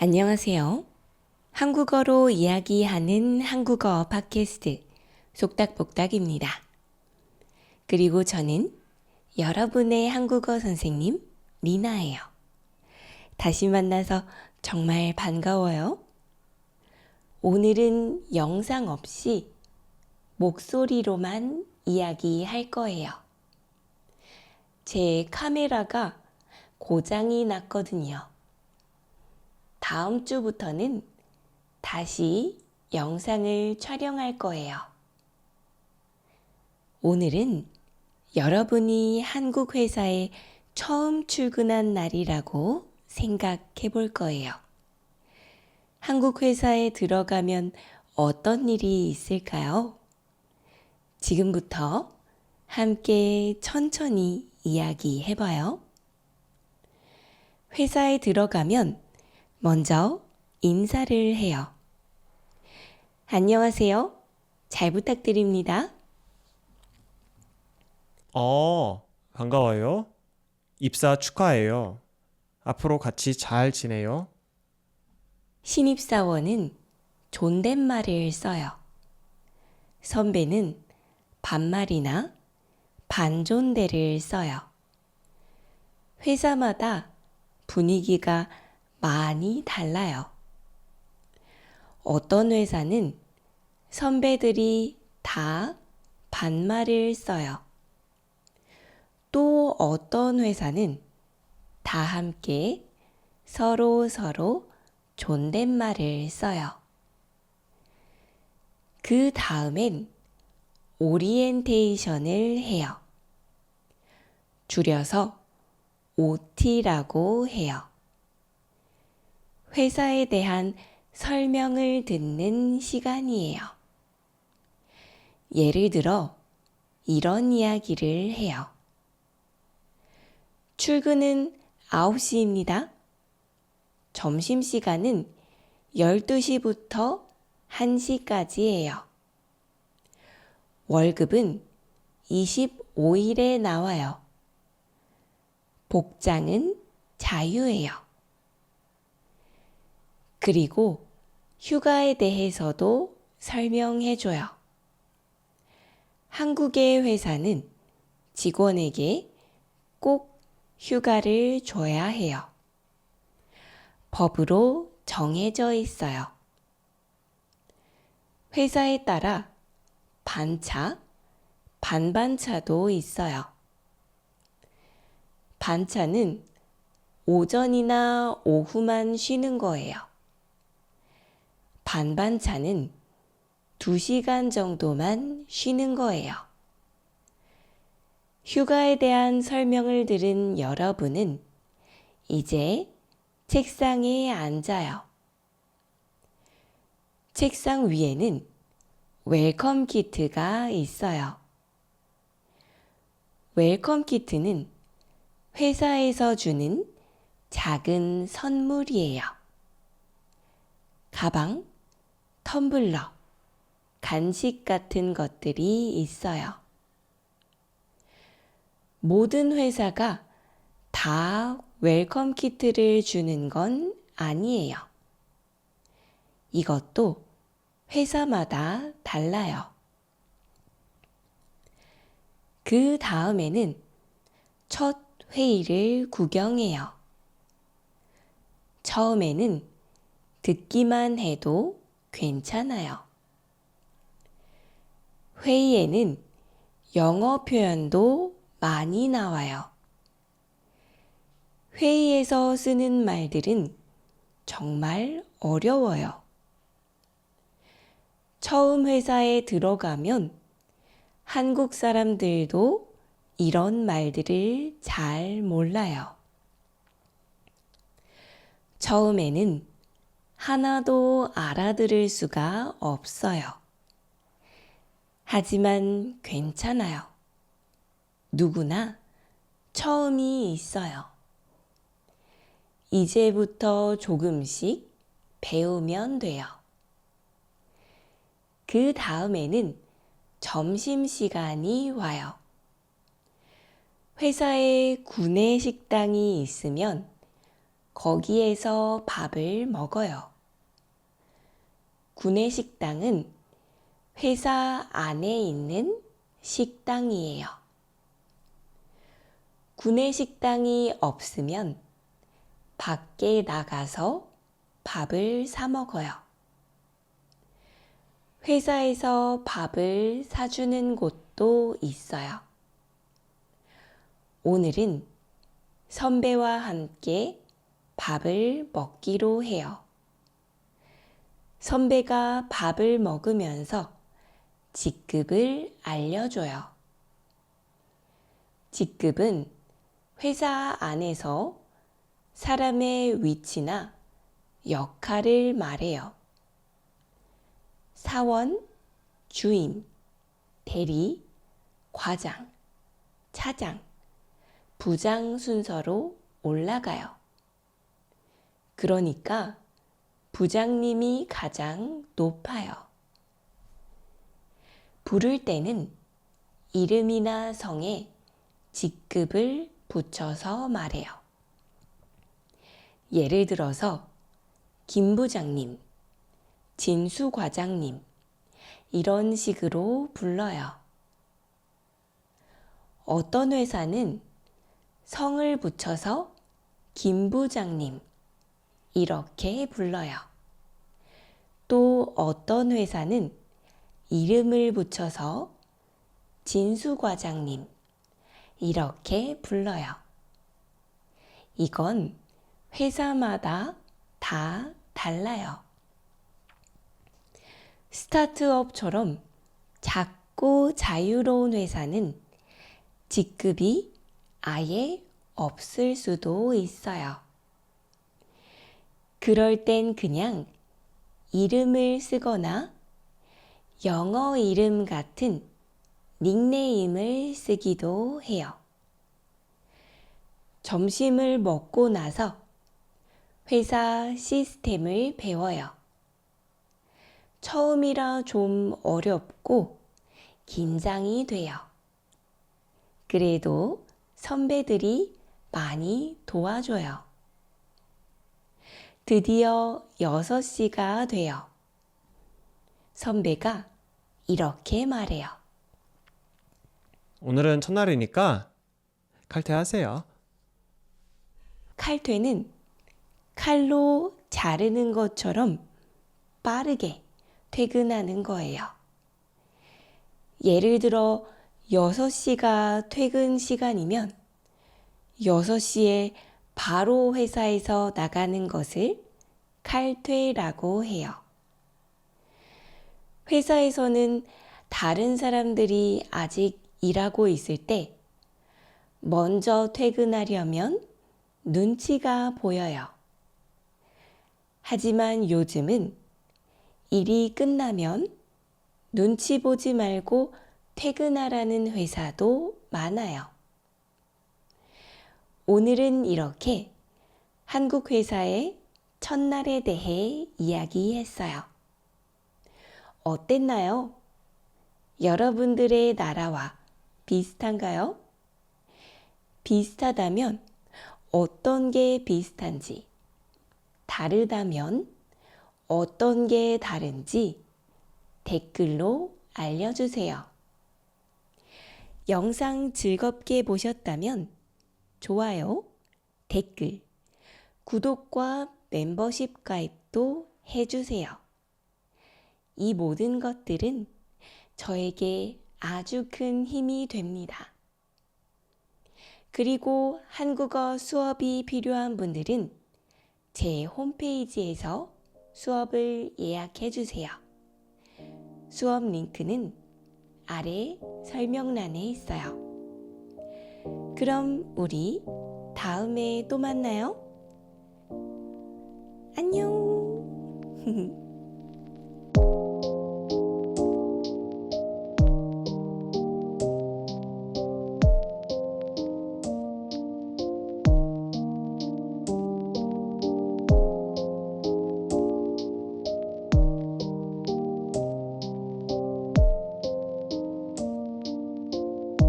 안녕하세요. 한국어로 이야기하는 한국어 팟캐스트 속닥복닥입니다. 그리고 저는 여러분의 한국어 선생님 리나예요. 다시 만나서 정말 반가워요. 오늘은 영상 없이 목소리로만 이야기할 거예요. 제 카메라가 고장이 났거든요. 다음 주부터는 다시 영상을 촬영할 거예요. 오늘은 여러분이 한국 회사에 처음 출근한 날이라고 생각해 볼 거예요. 한국 회사에 들어가면 어떤 일이 있을까요? 지금부터 함께 천천히 이야기해 봐요. 회사에 들어가면 먼저 인사를 해요. 안녕하세요. 잘 부탁드립니다. 어, 반가워요. 입사 축하해요. 앞으로 같이 잘 지내요. 신입사원은 존댓말을 써요. 선배는 반말이나 반존대를 써요. 회사마다 분위기가 많이 달라요. 어떤 회사는 선배들이 다 반말을 써요. 또 어떤 회사는 다 함께 서로 서로 존댓말을 써요. 그 다음엔 오리엔테이션을 해요. 줄여서 OT라고 해요. 회사에 대한 설명을 듣는 시간이에요. 예를 들어, 이런 이야기를 해요. 출근은 9시입니다. 점심시간은 12시부터 1시까지예요. 월급은 25일에 나와요. 복장은 자유예요. 그리고 휴가에 대해서도 설명해줘요. 한국의 회사는 직원에게 꼭 휴가를 줘야 해요. 법으로 정해져 있어요. 회사에 따라 반차, 반반차도 있어요. 반차는 오전이나 오후만 쉬는 거예요. 반반차는 2시간 정도만 쉬는 거예요. 휴가에 대한 설명을 들은 여러분은 이제 책상에 앉아요. 책상 위에는 웰컴 키트가 있어요. 웰컴 키트는 회사에서 주는 작은 선물이에요. 가방, 텀블러, 간식 같은 것들이 있어요. 모든 회사가 다 웰컴 키트를 주는 건 아니에요. 이것도 회사마다 달라요. 그 다음에는 첫 회의를 구경해요. 처음에는 듣기만 해도 괜찮아요. 회의에는 영어 표현도 많이 나와요. 회의에서 쓰는 말들은 정말 어려워요. 처음 회사에 들어가면 한국 사람들도 이런 말들을 잘 몰라요. 처음에는 하나도 알아들을 수가 없어요. 하지만 괜찮아요. 누구나 처음이 있어요. 이제부터 조금씩 배우면 돼요. 그 다음에는 점심시간이 와요. 회사에 구내 식당이 있으면 거기에서 밥을 먹어요. 구내식당은 회사 안에 있는 식당이에요. 구내식당이 없으면 밖에 나가서 밥을 사 먹어요. 회사에서 밥을 사주는 곳도 있어요. 오늘은 선배와 함께 밥을 먹기로 해요. 선배가 밥을 먹으면서 직급을 알려줘요. 직급은 회사 안에서 사람의 위치나 역할을 말해요. 사원, 주임, 대리, 과장, 차장, 부장 순서로 올라가요. 그러니까 부장님이 가장 높아요. 부를 때는 이름이나 성에 직급을 붙여서 말해요. 예를 들어서 김 부장님, 진수 과장님, 이런 식으로 불러요. 어떤 회사는 성을 붙여서 김 부장님, 이렇게 불러요. 또 어떤 회사는 이름을 붙여서 진수 과장님, 이렇게 불러요. 이건 회사마다 다 달라요. 스타트업처럼 작고 자유로운 회사는 직급이 아예 없을 수도 있어요. 그럴 땐 그냥 이름을 쓰거나 영어 이름 같은 닉네임을 쓰기도 해요. 점심을 먹고 나서 회사 시스템을 배워요. 처음이라 좀 어렵고 긴장이 돼요. 그래도 선배들이 많이 도와줘요. 드디어 6시가 돼요. 선배가 이렇게 말해요. 오늘은 첫날이니까 칼퇴하세요. 칼퇴는 칼로 자르는 것처럼 빠르게 퇴근하는 거예요. 예를 들어 6시가 퇴근 시간이면 6시에 바로 회사에서 나가는 것을 칼퇴라고 해요. 회사에서는 다른 사람들이 아직 일하고 있을 때 먼저 퇴근하려면 눈치가 보여요. 하지만 요즘은 일이 끝나면 눈치 보지 말고 퇴근하라는 회사도 많아요. 오늘은 이렇게 한국 회사의 첫날에 대해 이야기했어요. 어땠나요? 여러분들의 나라와 비슷한가요? 비슷하다면 어떤 게 비슷한지, 다르다면 어떤 게 다른지 댓글로 알려주세요. 영상 즐겁게 보셨다면 좋아요, 댓글, 구독과 멤버십 가입도 해주세요. 이 모든 것들은 저에게 아주 큰 힘이 됩니다. 그리고 한국어 수업이 필요한 분들은 제 홈페이지에서 수업을 예약해 주세요. 수업 링크는 아래 설명란에 있어요. 그럼 우리 다음에 또 만나요. 안녕!